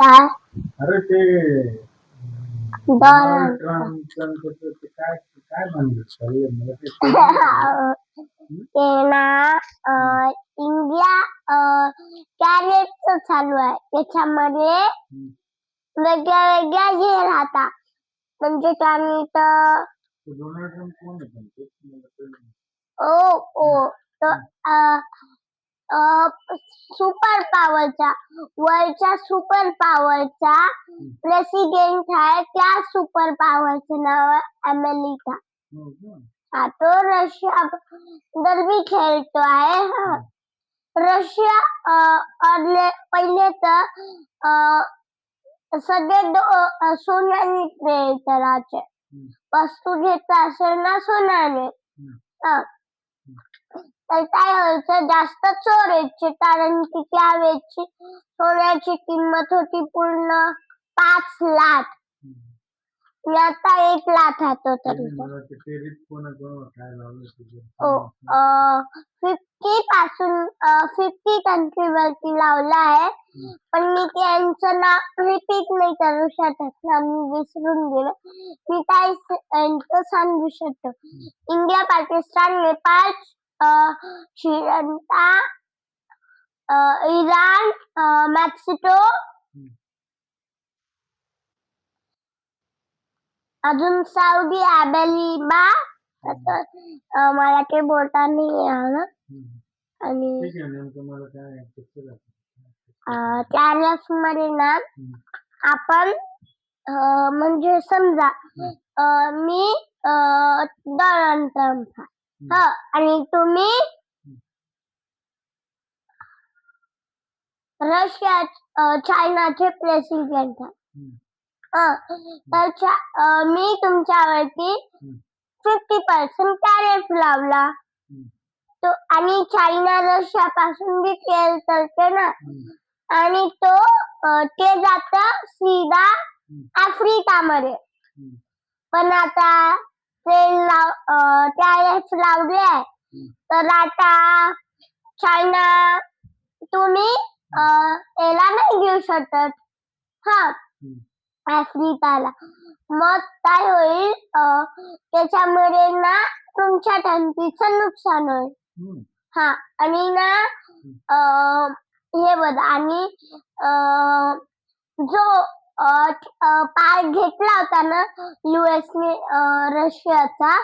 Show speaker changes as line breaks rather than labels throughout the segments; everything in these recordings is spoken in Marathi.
काय
अरे ते
डॉलर
ट्रम्पचं ते ते काय काय म्हणलं सॉरी मला ते समजलं.
ते ना अं, इंडिया कॅरेटच चालू आहे त्याच्यामध्ये. वेगळ्या वेगळ्या हे राहतात म्हणजे त्यांनी तर
तो डोनाल्ड ट्रम्प कोण आहे पण ते मला कळलं नाही.
ओ ओ सुपर पॉवरचा वर्ल्डच्या सुपर पॉवरचा प्रेसिडेंट आहे त्या सुपर पॉवरचं नाव अमेरिका
हो?
हा तो रशिया दरबी खेळतो आहे हा रशिया पहिले तर सगळे सोन्याने खेळतात
हम्म.
वस्तू घेत असेल ना सोन्याने. तर काय व्हायचं? जास्त चोर यायचे कारण की त्यावेळेची सोन्याची किंमत होती पूर्ण पाच लाख. आता एक लाख आहे तो. तरी फिफ्टी पासून फिफ्टी कंट्री वरती लावलं आहे. पण मी त्यांचं नाव रिपीट नाही करू शकत. ना मी विसरून गेलो. मी काय सांगू शकतो? India Pakistan Nepal Sri Lanka Iran Mexico. अजून सौदी अरेबिया. मला ते बोलता नाही आलं आणि त्या मध्ये ना आपण म्हणजे समजा मी डोनाल्ड ट्रम्प. ह आणि तुम्ही रशिया चायनाचे प्रेसिडेंट हं, तर मी तुमच्यावरती फिफ्टी पर्सेंट टॅरिफ लावला. तो आणि चायना रशिया पासून बी तेल चालते ना. आणि तो ते जात सीधा आफ्रिकामध्ये. पण आता तेल लाव टॅरिफ लावले तर आता चायना तुम्ही याला नाही घेऊ शकत हा आफ्रिकाला मग काय होईल अं, त्याच्यामुळे ना तुमच्या धनतीचं नुकसान होईल हा आणि ना हे बघ आणि अं, जो पार्ट घेतला होता ना US ने अं, रशियाचा.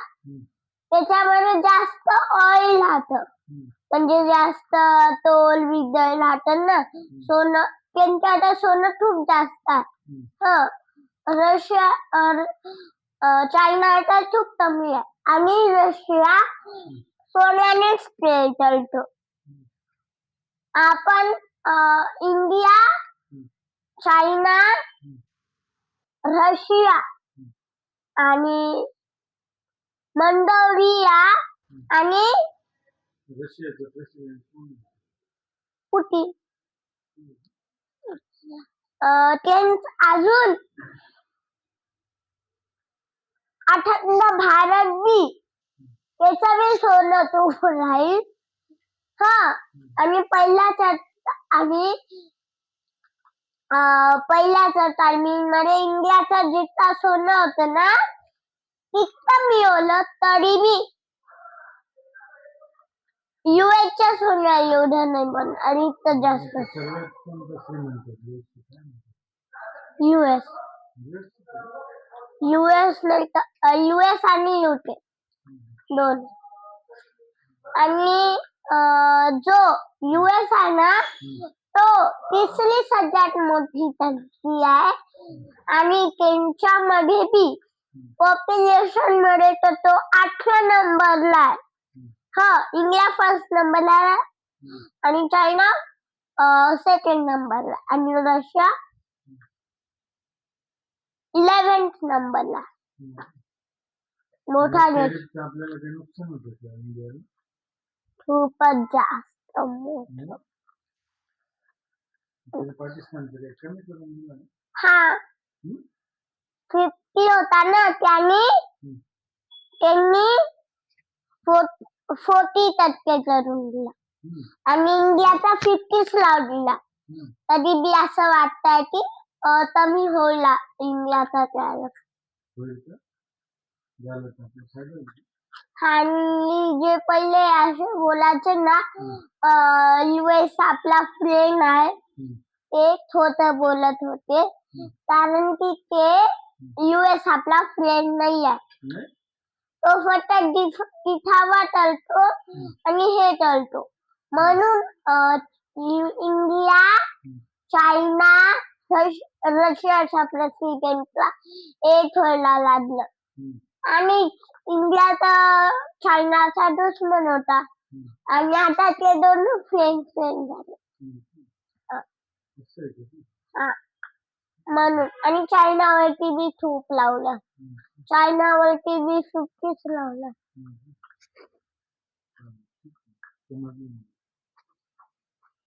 त्याच्यामध्ये जास्त ऑइल राहतं. म्हणजे जास्त तोल विदळ राहतं ना. सोनं त्यांच्याकडे सोनं खूप जास्त आहे. हं. रशिया चायना तर खूप कमी आहे. आणि रशिया सोन्यानेच खेळ चालतो आपण इंडिया चायना रशिया आणि मंडोरिया आणि
रशियाचं प्रेसिडेंट कोण
अजून आठवडा भारत बी. त्याचा बी सोनं तो राहील. हा. आणि पहिल्याच आणि पहिल्याच टायमिंगमध्ये इंडियाचा जितका सोनं होतं ना इतकं मिळवलं तरी मी युएसच्या सोन्या एवढं नाही पण आणि इतकं जास्त युएस युएस नाही तर युएस आणि युके दोन. आणि अं, जो युएस आहे ना तो तिसरी सगळ्यात मोठी कंट्री आहे. आणि त्यांच्यामध्ये बी पॉप्युलेशनमध्ये तर तो आठव्या नंबरला आहे. हा इंडिया फर्स्ट नंबरला आहे. आणि चायना सेकंड नंबरला आणि रशिया इलेव्हन्थ नंबरला मोठा देश. खूपच जास्त मोठा
त्याला पाकिस्तानचं काही कमी करून दिलं ना?
हा? फिफ्टी होता ना त्यांनी. त्यांनी फोर्टी टक्के करून दिला. आणि इंडियाचा फिफ्टीच
हम्म.
तरी बी असं वाटतंय की अं, तर मी होईला इंडियाचा. आणि जे पहिले असे बोलायचे ना. युएस आपला फ्रेंड आहे ते खोट बोलत होते. कारण की ते युएस आपला फ्रेंड नाही. आहे तो फक्त दिख- दिखावा करतो आणि हे करतो म्हणून इंडिया चायना रश- रशियाच्या प्रेसिडेंटला एक व्हायला लागलं. आणि इंडिया तर चायनाचा दुश्मन होता. आणि आता ते दोन फ्रेंड फ्रेंड झाले
हम्म.
हा.
असं आहे का ते?
हा. म्हणून. आणि चायनावरती बी थूप लावला. चायनावरती बी सुट्टीच लावलं.